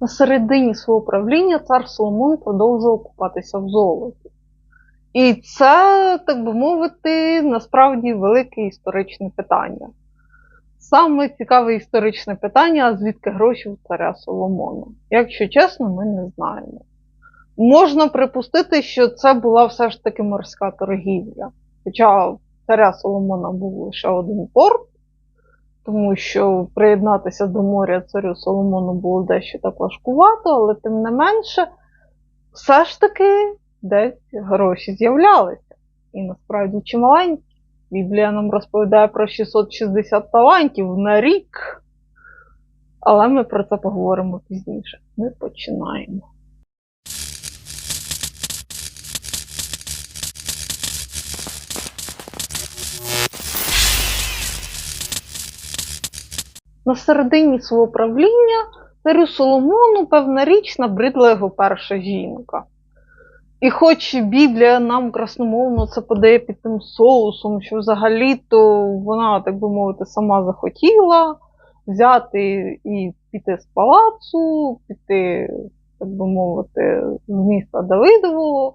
На середині свого правління цар Соломон продовжував купатися в золоті. І це, так би мовити, насправді велике історичне питання. Саме цікаве історичне питання, а звідки гроші у царя Соломона. Якщо чесно, ми не знаємо. Можна припустити, що це була все ж таки морська торгівля. Хоча царя Соломона був лише один порт, тому що приєднатися до моря царю Соломону було дещо так важкувато, але тим не менше, все ж таки десь гроші з'являлися. І насправді чималенькі. Біблія нам розповідає про 660 талантів на рік. Але ми про це поговоримо пізніше. Ми починаємо. На середині свого правління царю Соломону, певна річ, набридла його перша жінка. І хоч Біблія нам красномовно це подає під тим соусом, що взагалі-то вона, так би мовити, сама захотіла взяти і піти з палацу, піти, так би мовити, з міста Давидового,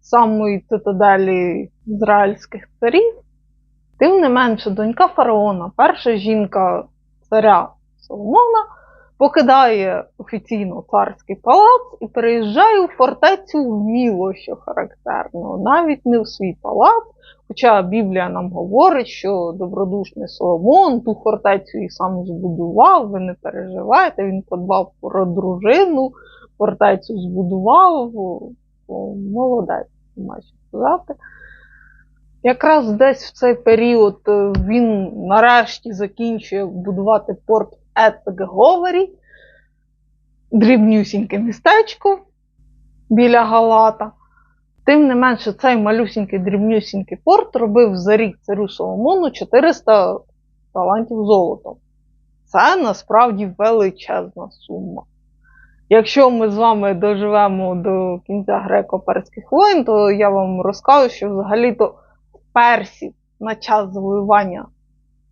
самої цитаделі ізраїльських царів. Тим не менше, донька фараона, перша жінка царя Соломона, покидає офіційно царський палац і переїжджає у фортецю в Міло, що характерно, навіть не в свій палац. Хоча Біблія нам говорить, що добродушний Соломон ту фортецю і сам збудував, ви не переживайте, він подбав про дружину, фортецю збудував, молодець, що сказати. Якраз десь в цей період е, він нарешті закінчує будувати порт Ет-Говорі, дрібнюсіньке містечко біля Галата. Тим не менше, цей малюсінький дрібнюсінький порт робив за рік царю Соломону 400 талантів золотом. Це насправді величезна сума. Якщо ми з вами доживемо до кінця греко-перських воїн, то я вам розкажу, що взагалі-то Персів на час завоювання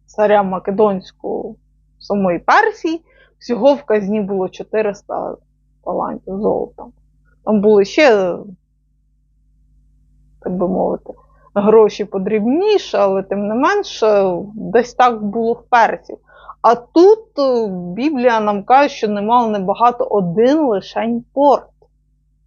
царя Македонського самої Персії, всього в казні було 400 талантів золота. Там були ще, так би мовити, гроші подрібніше, але тим не менше, десь так було в персів. А тут е, Біблія нам каже, що немало небагато один лишень порт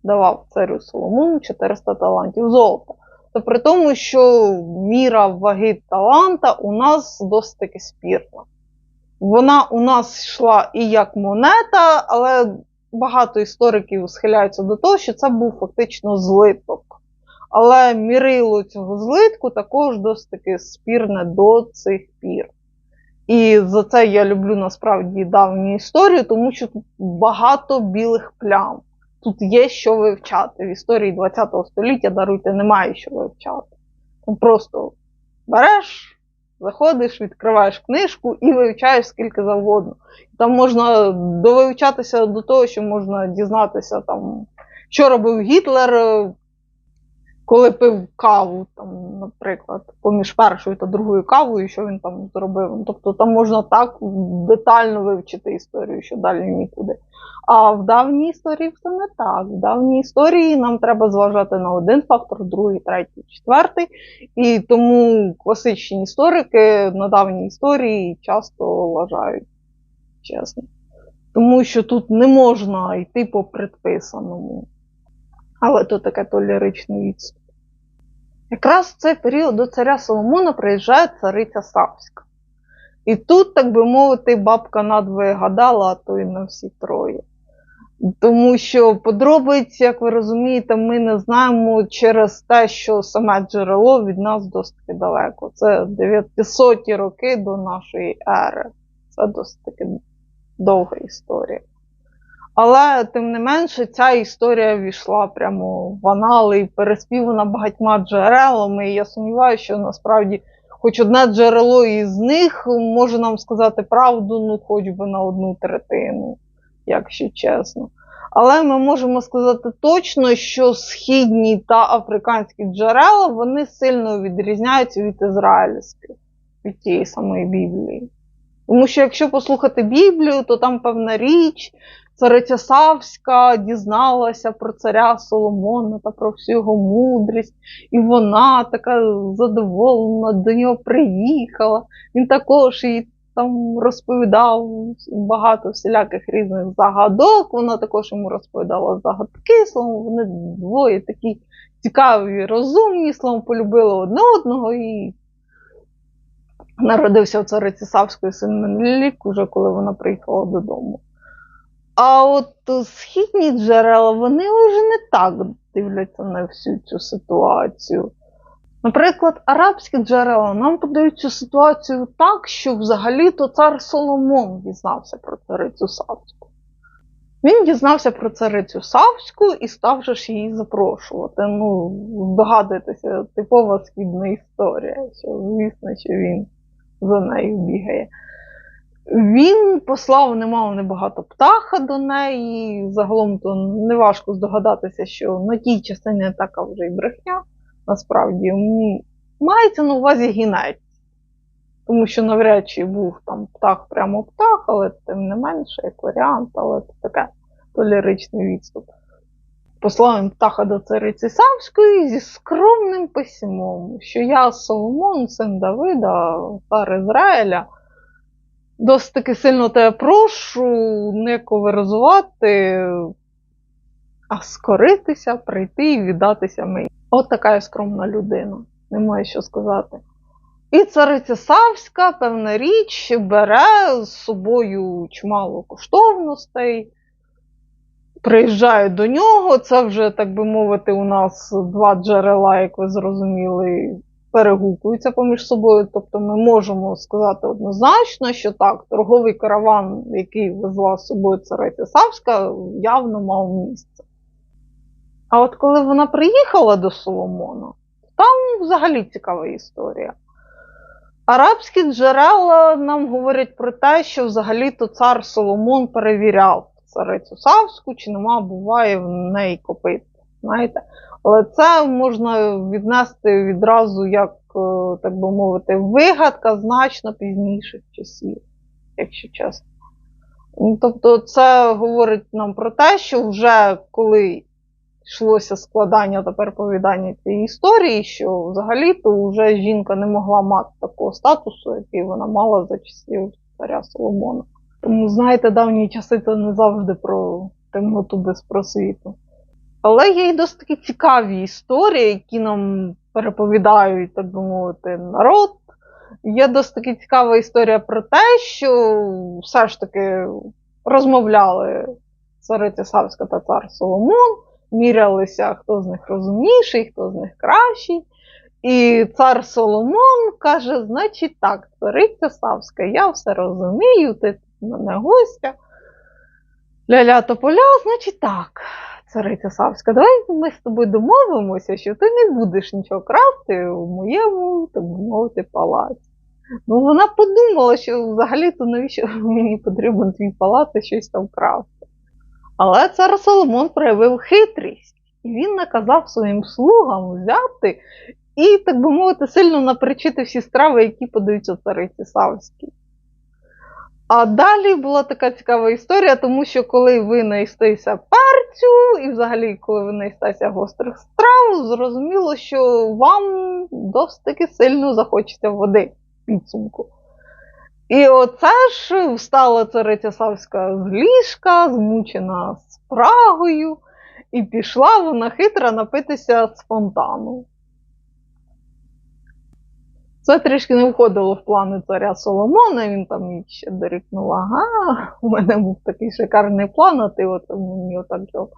давав царю Соломону 400 талантів золота. То при тому, що міра ваги таланта у нас досить таки спірна. Вона у нас йшла і як монета, але багато істориків схиляються до того, що це був фактично злиток. Але мірило цього злитку також досить таки спірне до цих пір. І за це я люблю насправді давню історію, тому що тут багато білих плям. Тут є що вивчати. В історії ХХ століття даруйте, немає що вивчати. Просто береш, заходиш, відкриваєш книжку і вивчаєш скільки завгодно. Там можна довивчатися до того, що можна дізнатися, там, що робив Гітлер, коли пив каву, там, наприклад, поміж першою та другою кавою, що він там зробив. Ну, Тобто там можна так детально вивчити історію, що далі нікуди. А в давній історії все не так. В давній історії нам треба зважати на один фактор, другий, третій, четвертий. І тому класичні історики на давній історії часто вважають чесно. Тому що тут не можна йти по предписаному. Але то таке толеричний відступ. Якраз в цей період до царя Соломона приїжджає цариця Савська. І тут, так би мовити, бабка надвоє гадала, а то й на всі троє. Тому що подробиць, як ви розумієте, ми не знаємо через те, що саме джерело від нас досить далеко. Це 900 роки до нашої ери. Це досить довга історія. Але, тим не менше, ця історія війшла прямо в анали і переспівана багатьма джерелами. І я сумніваюся, що насправді хоч одне джерело із них може нам сказати правду, ну хоч би на одну третину, якщо чесно. Але ми можемо сказати точно, що східні та африканські джерела вони сильно відрізняються від ізраїльських, від тієї самої Біблії. Тому що якщо послухати Біблію, то там певна річ, цариця Савська дізналася про царя Соломона та про всю його мудрість, і вона така задоволена до нього приїхала. Він також їй там розповідав багато всіляких різних загадок. Вона також йому розповідала загадки, словом, вони двоє такі цікаві, розумні, словом, полюбили одне одного і народився у цариці Савської син Менелік, уже коли вона приїхала додому. А от східні джерела, вони вже не так дивляться на всю цю ситуацію. Наприклад, арабські джерела нам подають цю ситуацію так, що взагалі-то цар Соломон дізнався про царицю Савську. Він дізнався про царицю Савську і став же ж її запрошувати. Ну, здогадуєтеся, типова східна історія, що звісно, що він за нею бігає. Він послав немало небагато птаха до неї. Загалом то неважко здогадатися, що на тій частині не така вже й брехня. Насправді мається на увазі гінець. Тому що навряд чи був там птах прямо птах, але тим не менше, як варіант, але це таке то ліричний відступ. Послав він птаха до цариці Савської зі скромним письмом, що я Соломон, син Давида, цар Ізраїля, досить таки сильно тебе прошу не коверзувати, а скоритися, прийти і віддатися мені. От така я скромна людина, немає що сказати. І цариця Савська, певна річ, бере з собою чимало коштовностей, приїжджає до нього. Це вже, так би мовити, у нас два джерела, як ви зрозуміли, перегукуються поміж собою. Тобто ми можемо сказати однозначно, що так, торговий караван, який везла з собою цариця Савська, явно мав місце. А от коли вона приїхала до Соломона, там взагалі цікава історія. Арабські джерела нам говорять про те, що взагалі-то цар Соломон перевіряв царицю Савську, чи нема буває в неї копит. Знаєте? Але це можна віднести відразу, як, е, так би мовити, вигадка значно пізніших часів, якщо чесно. Ну, Тобто, це говорить нам про те, що вже коли йшлося складання та переповідання цієї історії, що взагалі-то вже жінка не могла мати такого статусу, який вона мала за часів царя Соломона. Тому, знаєте, давні часи це не завжди про темноту без просвіту. Але є й досить такі цікаві історії, які нам переповідають, так би мовити, народ. Є досить таки цікава історія про те, що все ж таки розмовляли цариця Савська та цар Соломон, мірялися, хто з них розумніший, хто з них кращий. І цар Соломон каже: значить так, цариця Савська, я все розумію, ти мене гостя. Ля-ля тополя, значить так, цариця Савська, давай ми з тобою домовимося, що ти не будеш нічого красти у моєму, так би мовити, палаці. Ну, вона подумала, що взагалі-то навіщо мені потрібен твій палац і щось там красти. Але цар Соломон проявив хитрість, і він наказав своїм слугам взяти і, так би мовити, сильно напричити всі страви, які подаються цариці Савській. А далі була така цікава історія, тому що коли ви наїстеся перцю, і взагалі, коли ви наїстеся гострих страв, зрозуміло, що вам досить таки сильно захочеться води підсумку. І оце ж встала цариця Савська з ліжка, змучена спрагою, і пішла вона хитра напитися з фонтану. Це трішки не входило в плани царя Соломона, він там ще дорікнув, ага, у мене був такий шикарний план, а ти от мені отак його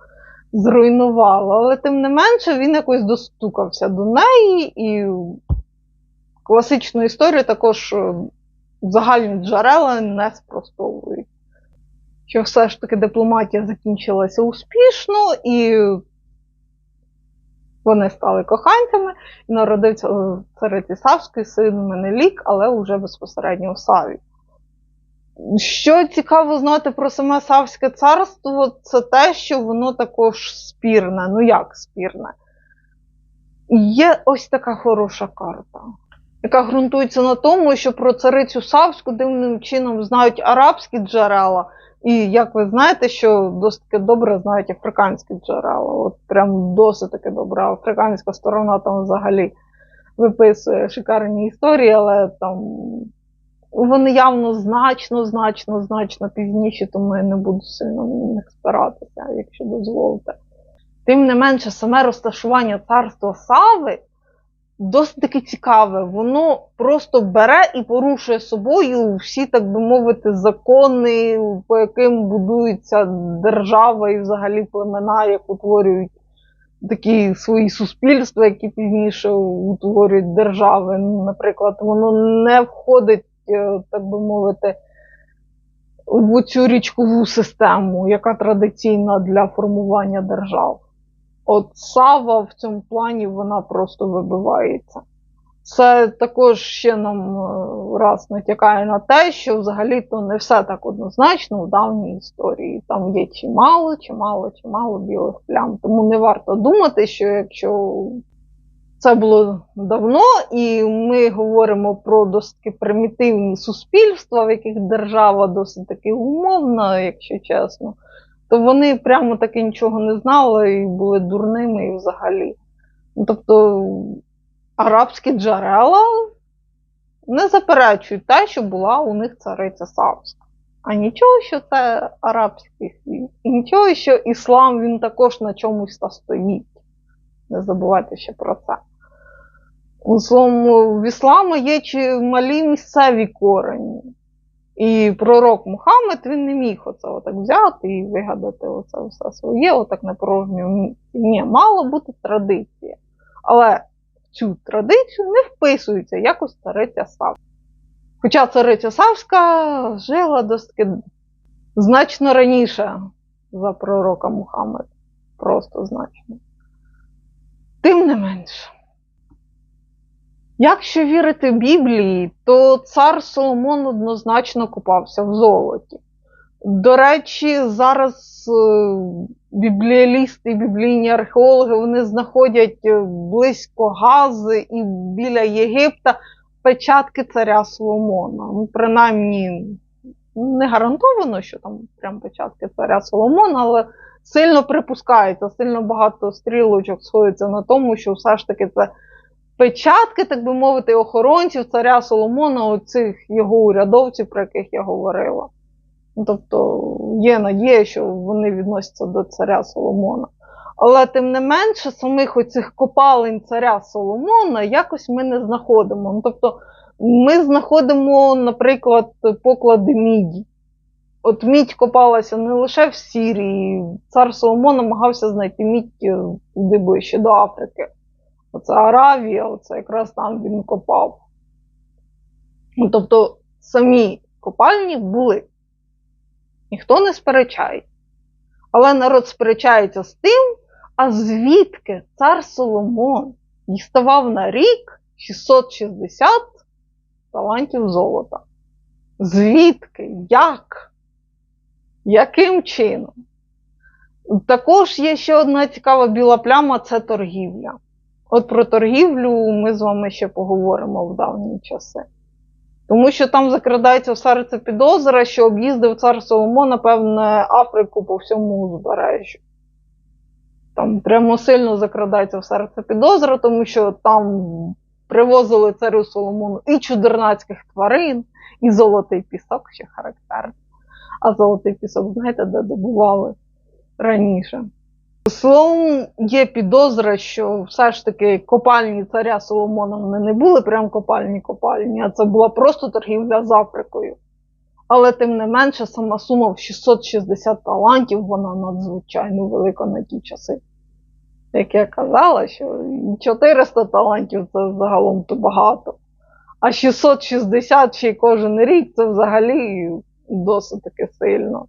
зруйнувала. Але тим не менше він якось достукався до неї, і класичну історію також е, загальні джерела не спростовують. Що все ж таки дипломатія закінчилася успішно, і вони стали коханцями, і народився е, цариці Савський син Менелік, але вже безпосередньо в Саві. Що цікаво знати про саме Савське царство, це те, що воно також спірне. Ну як спірне? Є ось така хороша карта, яка ґрунтується на тому, що про царицю Савську дивним чином знають арабські джерела, І як ви знаєте, що досить добре знають африканські джерела. От прям досить таки добре. Африканська сторона там взагалі виписує шикарні історії, але там вони явно значно, значно, значно пізніше, тому я не буду сильно на них спиратися, якщо дозволите. Тим не менше, саме розташування царства Сави досить таки цікаве. Воно просто бере і порушує собою всі, так би мовити, закони, по яким будується держава і взагалі племена, як утворюють такі свої суспільства, які пізніше утворюють держави. Наприклад, воно не входить, е, так би мовити, в цю річкову систему, яка традиційна для формування держав. От Сава в цьому плані вона просто вибивається. Це також ще нам е, раз натякає на те, що взагалі-то не все так однозначно в давній історії. Там є чимало, чимало, чимало білих плям. Тому не варто думати, що якщо це було давно, і ми говоримо про досить таки примітивні суспільства, в яких держава досить таки умовна, якщо чесно, то вони прямо таки нічого не знали і були дурними і взагалі. Ну, Тобто арабські джерела не заперечують те, що була у них цариця Савська. А нічого, що це арабський світ. І нічого, що іслам він також на чомусь та стоїть. Не забувайте ще про це. У своєму в ісламу є чималі місцеві корені. І пророк Мухаммед він не міг оце отак взяти і вигадати оце все своє, отак на порожньому. Ні, мала бути традиція. Але в цю традицію не вписується якось цариця Савська. Хоча цариця Савська жила досить значно раніше за пророка Мухаммеда. Просто значно. Тим не менше. Якщо вірити Біблії, то цар Соломон однозначно купався в золоті. До речі, зараз е, бібліалісти і біблійні археологи вони знаходять е, близько Гази і біля Єгипта печатки царя Соломона. Ну, принаймні, не гарантовано, що там прям печатки царя Соломона, але сильно припускається, сильно багато стрілочок сходиться на тому, що все ж таки це печатки, так би мовити, охоронців царя Соломона, оцих його урядовців, про яких я говорила. Ну, Тобто є надія, що вони відносяться до царя Соломона. Але тим не менше, самих оцих копалень царя Соломона якось ми не знаходимо. Ну, Тобто ми знаходимо, наприклад, поклади міді. От мідь копалася не лише в Сірії, цар Соломон намагався знайти мідь туди ближче до Африки. Оце Аравія, оце якраз там він копав. Ну, Тобто самі копальні були. Ніхто не сперечає. Але народ сперечається з тим, а звідки цар Соломон діставав на рік 660 талантів золота. Звідки? Як? Яким чином? Також є ще одна цікава біла пляма це торгівля. От про торгівлю ми з вами ще поговоримо в давні часи. Тому що там закрадається в серце підозра, що об'їздив цар Соломон, напевне, Африку по всьому узбережжю. Там прямо сильно закрадається в серце підозра, тому що там привозили царю Соломону і чудернацьких тварин, і золотий пісок ще характерний. А золотий пісок, знаєте, де добували раніше. Словом, є підозра, що все ж таки копальні царя Соломона вони не були прям копальні копальні, а це була просто торгівля з Африкою. Але тим не менше, сама сума в 660 талантів, вона надзвичайно велика на ті часи. Як я казала, що 400 талантів це загалом то багато. А 660 ще й кожен рік це взагалі досить таки сильно.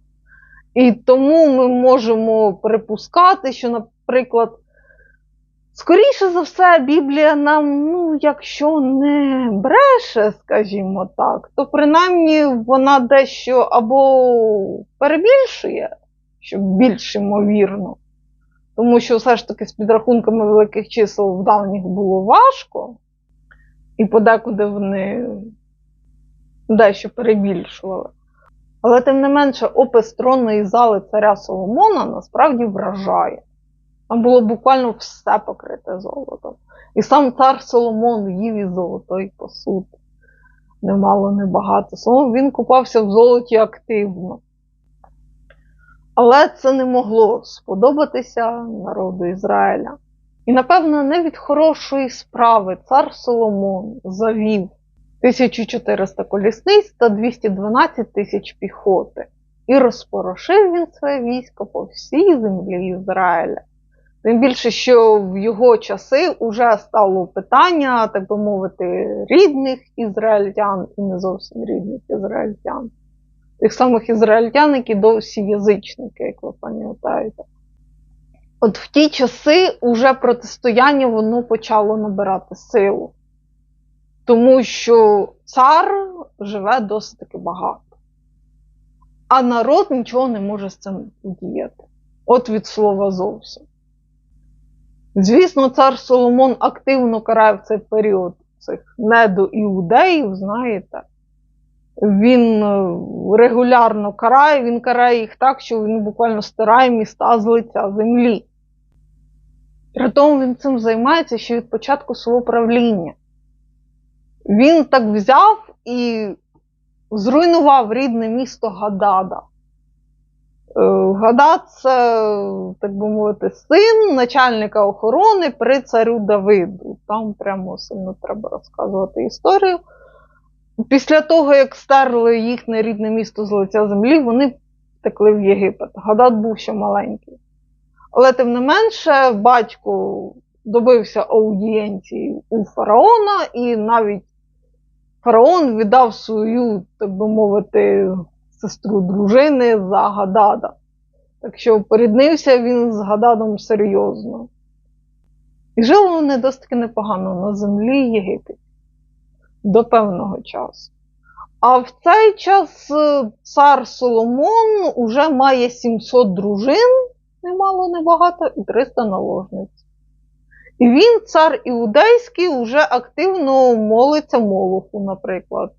І тому ми можемо припускати, що, наприклад, скоріше за все, Біблія нам, ну, якщо не бреше, скажімо так, то принаймні вона дещо або перебільшує, що більш ймовірно. Тому що все ж таки з підрахунками великих чисел в давніх було важко, і подекуди вони дещо перебільшували. Але тим не менше, опис тронної зали царя Соломона насправді вражає. Там було буквально все покрите золотом. І сам цар Соломон їв із золотої посуд. Немало, небагато. Соломон він купався в золоті активно. Але це не могло сподобатися народу Ізраїля. І, напевно, не від хорошої справи цар Соломон завів 1400 колісниць та 212 тисяч піхоти. І розпорошив він своє військо по всій землі Ізраїля. Тим більше, що в його часи вже стало питання, так би мовити, рідних ізраїльтян і не зовсім рідних ізраїльтян. Тих самих ізраїльтян, які досі язичники, як ви пам'ятаєте. От в ті часи уже протистояння воно почало набирати силу. Тому що цар живе досить таки багато. А народ нічого не може з цим діяти. От від слова зовсім. Звісно, цар Соломон активно карає в цей період цих недоіудеїв, знаєте. Він е, регулярно карає, він карає їх так, що він буквально стирає міста з лиця землі. При тому він цим займається ще від початку свого правління. Він так взяв і зруйнував рідне місто Гадада. Е, Гадад це, так би мовити, син начальника охорони при царю Давиду. Там прямо сильно треба розказувати історію. Після того, як стерли їхнє рідне місто з лиця землі, вони втекли в Єгипет. Гадад був ще маленький. Але тим не менше, батько добився аудієнції у фараона, і навіть фараон віддав свою, так би мовити, сестру дружини за Гадада. Так що поріднився він з Гададом серйозно. І жили вони досить непогано на землі Єгипет до певного часу. А в цей час е, цар Соломон уже має 700 дружин, немало небагато, і 300 наложниць. І він, цар іудейський, уже активно молиться Молоху, наприклад.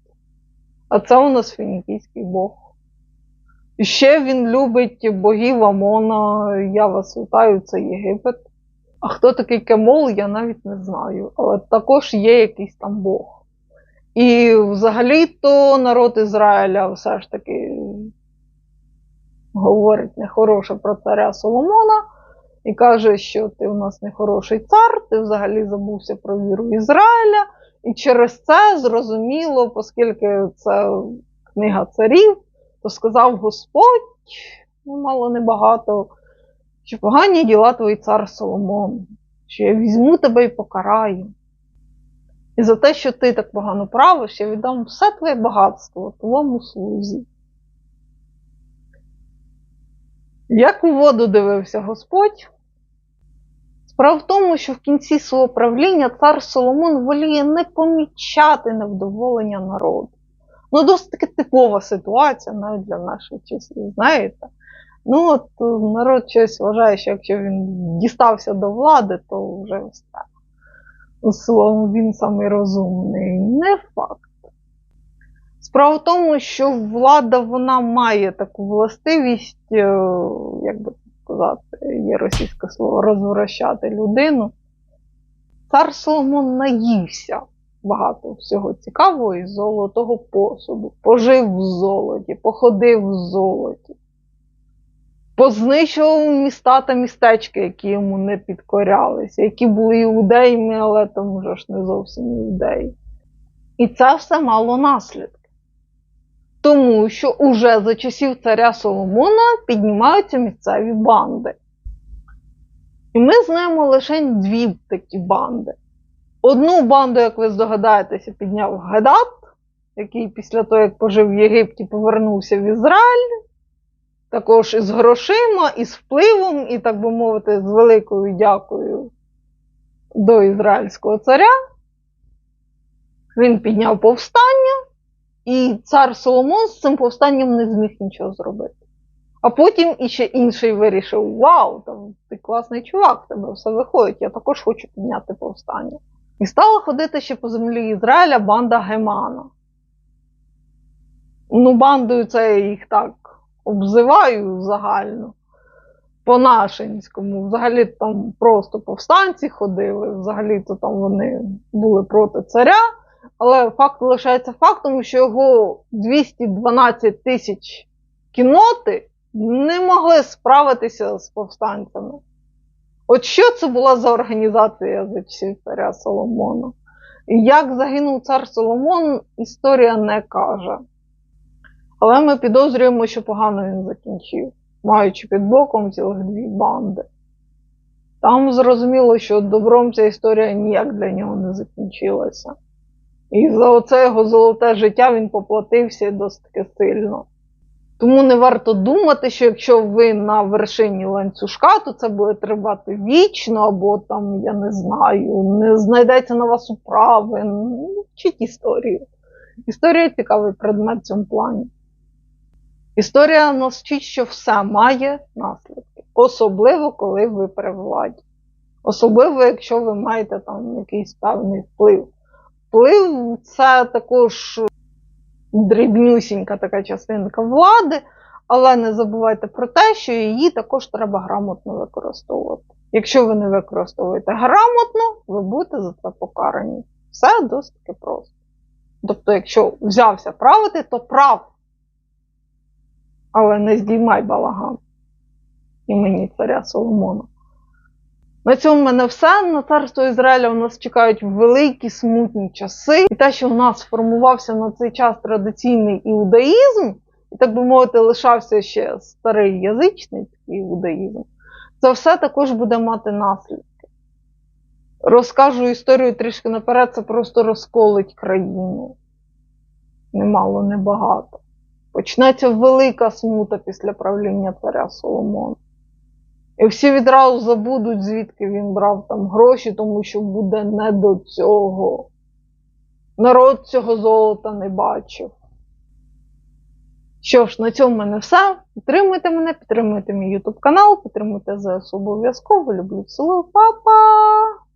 А це у нас фінікійський Бог. І ще він любить богів Амона. Я вас вітаю, це Єгипет. А хто такий Кемол, я навіть не знаю. Але також є якийсь там Бог. І взагалі-то народ Ізраїля все ж таки говорить нехороше про царя Соломона і каже, що ти у нас нехороший цар, ти взагалі забувся про віру Ізраїля. І через це зрозуміло, оскільки це книга царів, то сказав Господь, ну, мало небагато, що погані діла твої цар Соломон, що я візьму тебе і покараю. І за те, що ти так погано правиш, я віддам все твоє багатство твоєму слузі. Як у воду дивився Господь? Справа в тому, що в кінці свого правління цар Соломон воліє не помічати невдоволення народу. Ну, досить таки типова ситуація навіть для наших часів, знаєте? Ну, от народ щось вважає, що якщо він дістався до влади, то вже все. Словом, він самий розумний. Не факт. Справа в тому, що влада вона має таку властивість, е, як би сказати, є російське слово, розвращати людину. Цар Соломон наївся багато всього цікавого із золотого посуду, пожив в золоті, походив в золоті, познищував міста та містечки, які йому не підкорялися, які були іудеями, але там вже ж не зовсім іудеї. І це все мало наслідки. Тому що уже за часів царя Соломона піднімаються місцеві банди. І ми знаємо лише дві такі банди. Одну банду, як ви здогадаєтеся, підняв Гедат, який після того, як пожив в Єгипті, повернувся в Ізраїль, також із грошима, із впливом, і, так би мовити, з великою дякою до ізраїльського царя. Він підняв повстання. І цар Соломон з цим повстанням не зміг нічого зробити. А потім іще інший вирішив: Вау, там ти класний чувак, тебе все виходить, я також хочу підняти повстання. І стала ходити ще по землі Ізраїля банда Гемана. Ну, бандою це я їх так обзиваю загально. По-нашенському. Взагалі там просто повстанці ходили, взагалі-то там вони були проти царя. Але факт лишається фактом, що його 212 тисяч кіноти не могли справитися з повстанцями. От що це була за організація за часів царя Соломона? І як загинув цар Соломон, історія не каже. Але ми підозрюємо, що погано він закінчив, маючи під боком цілих дві банди. Там зрозуміло, що добром ця історія ніяк для нього не закінчилася. І за оце його золоте життя він поплатився досить сильно. Тому не варто думати, що якщо ви на вершині ланцюжка, то це буде тривати вічно, або там, я не знаю, не знайдеться на вас управи. Ну, Вчіть історію. Історія цікавий предмет в цьому плані. Історія нас вчить, що все має наслідки, особливо коли ви при владі. Особливо, якщо ви маєте там якийсь певний вплив. Вплив це також дрібнюсінька така частинка влади, але не забувайте про те, що її також треба грамотно використовувати. Якщо ви не використовуєте грамотно, ви будете за це покарані. Все досить просто. Тобто, якщо взявся правити, то прав. Але не здіймай балаган імені царя Соломона. На цьому в мене все. На царство Ізраїля у нас чекають великі смутні часи. І те, що в нас сформувався на цей час традиційний іудаїзм, і, так би мовити, лишався ще старий язичницький іудаїзм, це все також буде мати наслідки. Розкажу історію трішки наперед, це просто розколить країну. Немало, небагато. Почнеться велика смута після правління царя Соломона. І всі відразу забудуть, звідки він брав там гроші, тому що буде не до цього. Народ цього золота не бачив. Що ж, на цьому в мене все. Підтримуйте мене, підтримуйте мій YouTube канал, підтримуйте ЗСУ обов'язково. Люблю цілую, Па-па!